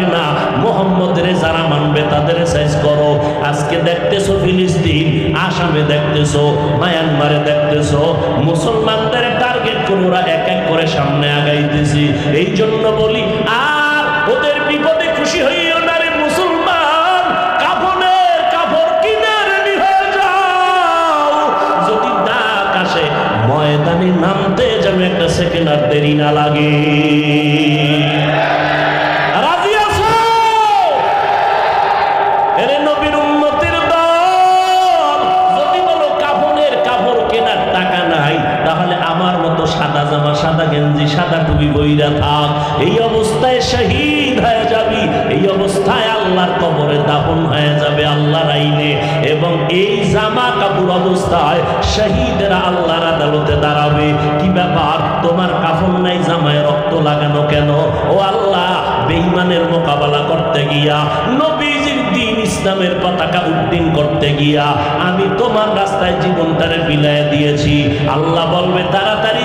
পারে না। মোহাম্মদের যারা মানবে তাদের সাইজ করো। আজকে দেখতেছো ফিলিস্তিন, আসামে দেখতেছো, মায়ানমারে দেখতেছো। মুসলমানদের টার্গেট করে ওরা এক এক করে সামনে আগাইতেছি। এই জন্য বলি, আর ওদের বিপদে খুশি ময়দানে নামতে যেন একটা সেকেন্ড আর দেরি না লাগে। গেঞ্জি সাদা টুপি বইরা থাক। এই অবস্থায় শহীদ হয়ে যাবি। এই অবস্থায় আল্লাহর কবরে দাফন হয়ে যাবে আল্লাহর আইনে। এবং এই জামা কাপড় অবস্থায় শহীদেরা আল্লাহর আদালতে দাঁড়াবে। কি ব্যাপার? তোমার কাফন নাই, জামায় রক্ত লাগানো কেন? ও আল্লাহ, বেঈমানের মোকাবেলা করতে গিয়া, নবীজির দিন ইসলামের পতাকা উড্ডীন করতে গিয়া, আমি তোমার রাস্তায় জীবনটারে বিলায় দিয়েছি। আল্লাহ বলবে, তাড়াতাড়ি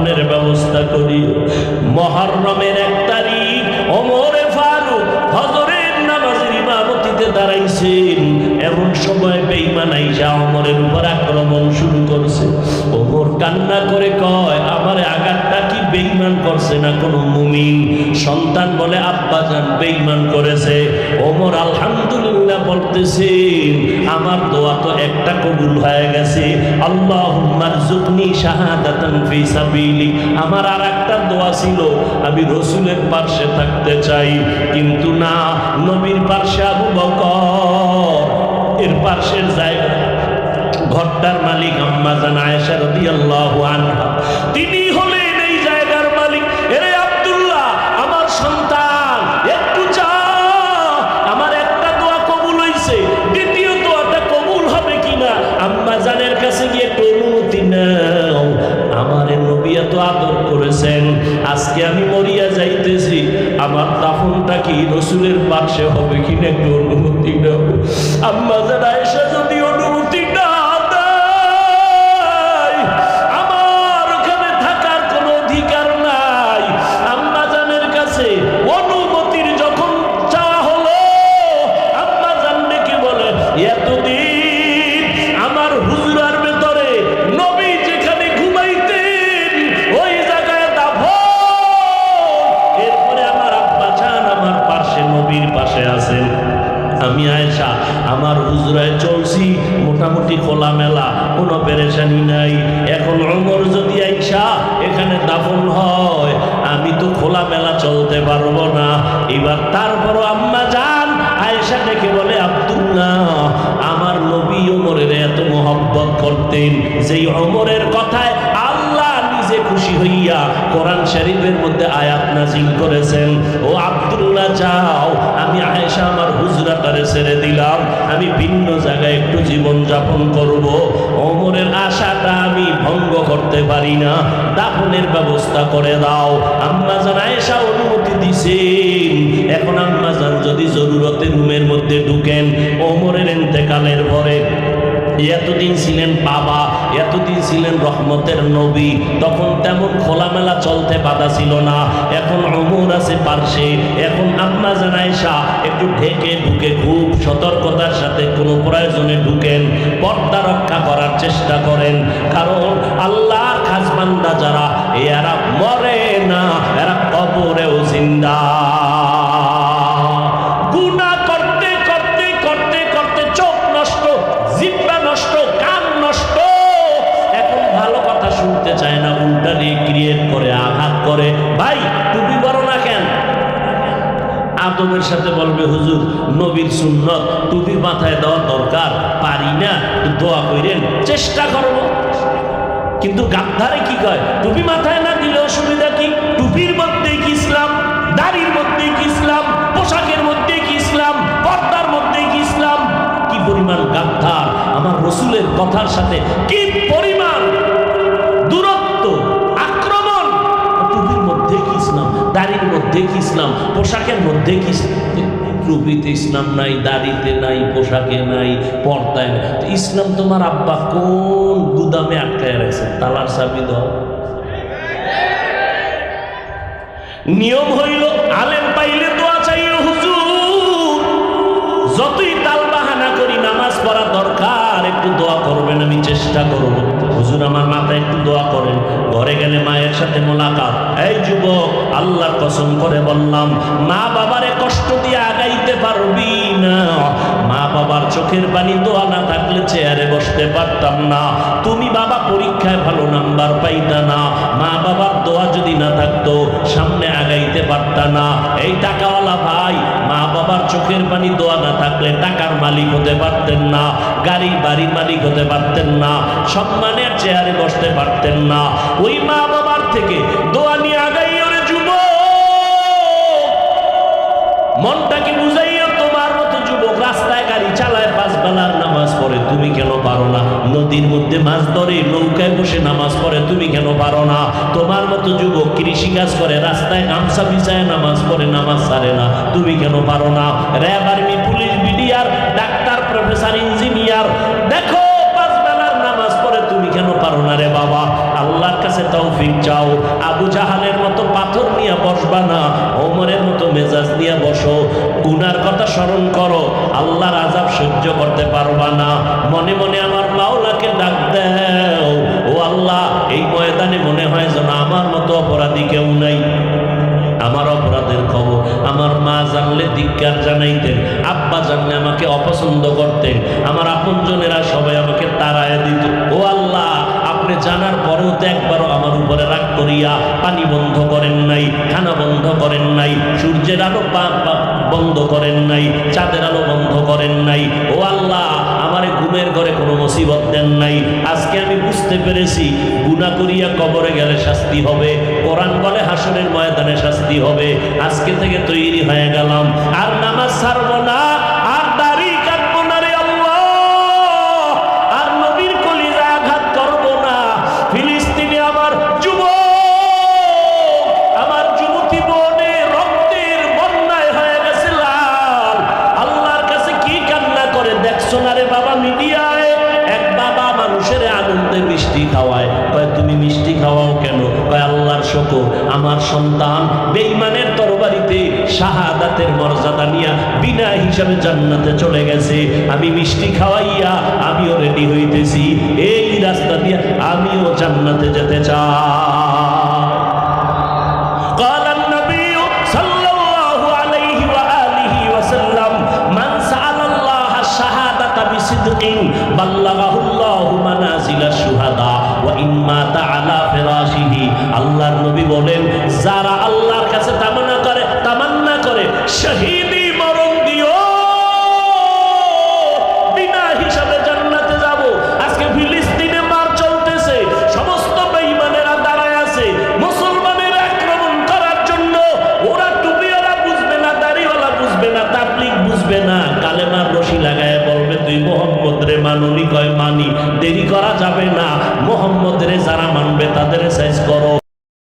পরে দাফনের ব্যবস্থা করি। মহরমের এক তারিখ অমরে ফারুক হজরের নামাজের ইমামতিতে দাঁড়াইছেন। এমন সময় বেঈমান আইসা অমরের উপর আক্রমণ শুরু করছে। ওমর কান্না করে কয় আমারে আঘাতটা কি বেঈমান করছে না কোনো মুমিন। সন্তান বলে, আব্বা যান, বেঈমান করেছে। ওমর আলহামদুলিল্লাহ বলতেছেন আমার দোয়া তো একটা কবুল হয়ে গেছে। আল্লাহুম্মার জুকনি শাহাদাতান ফি সাবিলি। আমার আর একটা দোয়া ছিল, আমি রসুলের পার্শ্বে থাকতে চাই। কিন্তু না, নবীর পার্শ্বে আবু বকর, এর পার্শ্বের জায়গা, ঘরটার মালিক আম্মা জান আয়েশা রাদিয়াল্লাহু আনহা। তিনি হলেন হবে কিনা দাফন হয়, আমি তো খোলা মেলা চলতে পারব না। এবার তারপরও আম্মা যান, আয়েশা ডেকে বলে, আব্দুল্লাহ, আমার নবী অমরের এত মোহব্বত করতেন, যেই অমরের কথায় খুশি হইয়া কোরআন শরীফের মধ্যে আয়াত নাজিল করেছেন। ও আব্দুল্লাহ, যাও। আমি আয়েশা আমার হুজরাটারে ছেড়ে দিলাম। আমি ভিন্ন জায়গায় একটু জীবন যাপন করব। ওমরের আশাটা আমি ভঙ্গ করতে পারি না। দাফনের ব্যবস্থা করে দাও। আম্মা জান আয়েশা অনুমতি দিছেন। এখন আম্মা জান যদি জরুরতে রুমের মধ্যে ঢুকেন, ওমরের এতেকালের পরে এতদিন ছিলেন বাবা, এতদিন ছিলেন রহমতের নবী, তখন তেমন খোলামেলা চলতে বাধা ছিল না। এখন অমর আছে পার্শ্বে, এখন আম্মা জানাইসা একটু ঢেকে ঢুকে খুব সতর্কতার সাথে কোনো প্রয়োজনে ঢুকেন, পর্দা রক্ষা করার চেষ্টা করেন। কারণ আল্লাহর খাসবান্দা যারা, এরা মরে না, এরা কবরেও জিন্দা। আদবের সাথে বলবে, হুজুর, নবীর সুন্নত টুপি মাথায় দেওয়া দরকার, পারি না দোয়া করেন চেষ্টা করব। কিন্তু গাদ্ধারে কি কয়? টুপি মাথায় না দিলে অসুবিধা কি? টুপির মধ্যেই কি ইসলাম? দাড়ির মধ্যেই কি ইসলাম? পোশাকের মধ্যেই কি ইসলাম? পর্দার মধ্যেই কি ইসলাম? কি পরিমাণ গাদ্ধার আমার রসুলের কথার সাথে কি পরিমাণ মধ্যে কি ইসলাম? পোশাকের মধ্যে কি রুপিতে ইসলাম নাই, দাড়িতে নাই, পোশাকে নাই, পর্দায় নাই। ইসলাম তোমার আব্বা কোন গুদামে আটকায় রাখছে? তালার চাবি দাও। নিয়ম হইল, আলেম পাইলে দোয়া পড়া দরকার, একটু দোয়া করবেন, আমি চেষ্টা করব। হুজুর আমার মাথায় একটু দোয়া করেন। ঘরে গেলে মায়ের সাথে মোলাকাত। এই যুবক, আল্লাহর কসম করে বললাম মা বাবারে চোখের পানি দোয়া না থাকলে চেয়ারে বসতে পারতাম না। তুমি বাবা পরীক্ষায় ভালো নাম্বার পাইতা না। মা বাবার দোয়া যদি না থাকতো, সামনে আগাইতে পারতা না। এই টাকাওয়ালা ভাই, মা বাবার চোখের পানি দোয়া না থাকলে টাকার মালিক হতে পারতেন না গাড়ি বাড়ির মালিক হতে পারতেন না, সম্মানের চেয়ারে বসতে পারতেন না। ওই মা বাবার থেকে দোয়া নিয়ে তুমি কেন পারো না? নদীর মধ্যে মাছ ধরে, নৌকায় বসে নামাজ পড়ে, তুমি কেন পারো না? তোমার মতো যুবক কৃষি কাজ করে, রাস্তায় গামছা বিছায় নামাজ পড়ে, নামাজ সারে না। তুমি কেন পারো না? র্যাব আর্মি ময়দানে মনে হয় যেন আমার মতো অপরাধী কেউ নাই। আমার অপরাধের খবর, আমার মা জানলে ধিক্কার জানাইতেন, আব্বা জানলে আমাকে অপছন্দ করতেন, আমার আপনজনেরা সবাই আমাকে তাড়ায় দিত। ও আল্লাহ, আপনি জানার পরেও তো একবারও আমার উপরে রাগ করিয়া পানি বন্ধ করেন নাই, খানা বন্ধ করেন নাই, সূর্যের আলো বন্ধ করেন নাই, চাঁদের আলো বন্ধ করেন নাই। ও আল্লাহ আমারে ঘুমের ঘরে কোনো মুসিবত দেন নাই। আজকে আমি বুঝতে পেরেছি গুণা করিয়া কবরে গেলে শাস্তি হবে, কোরআন বলে হাসনের ময়দানে শাস্তি হবে। আজকে থেকে তৈরি হয়ে গেলাম। আর নামাজ ছাড়বো না। সন্তান বেঈমানের তরবারিতে শাহাদাতের মর্যাদা নিয়া বিনা হিসাবে জান্নাতে চলে গেছে আমি মিষ্টি খাওয়াইয়া আমিও রেডি হইতেছি এই রাস্তা দিয়ে আমিও জান্নাতে যেতে চাই قال النبي صلى الله عليه وآله وسلم من سأل الله الشهادة بصدق بلغه الله منازل الشهداء وإن مات على فراشه আল্লাহর নবী বলেন যারা আল্লাহর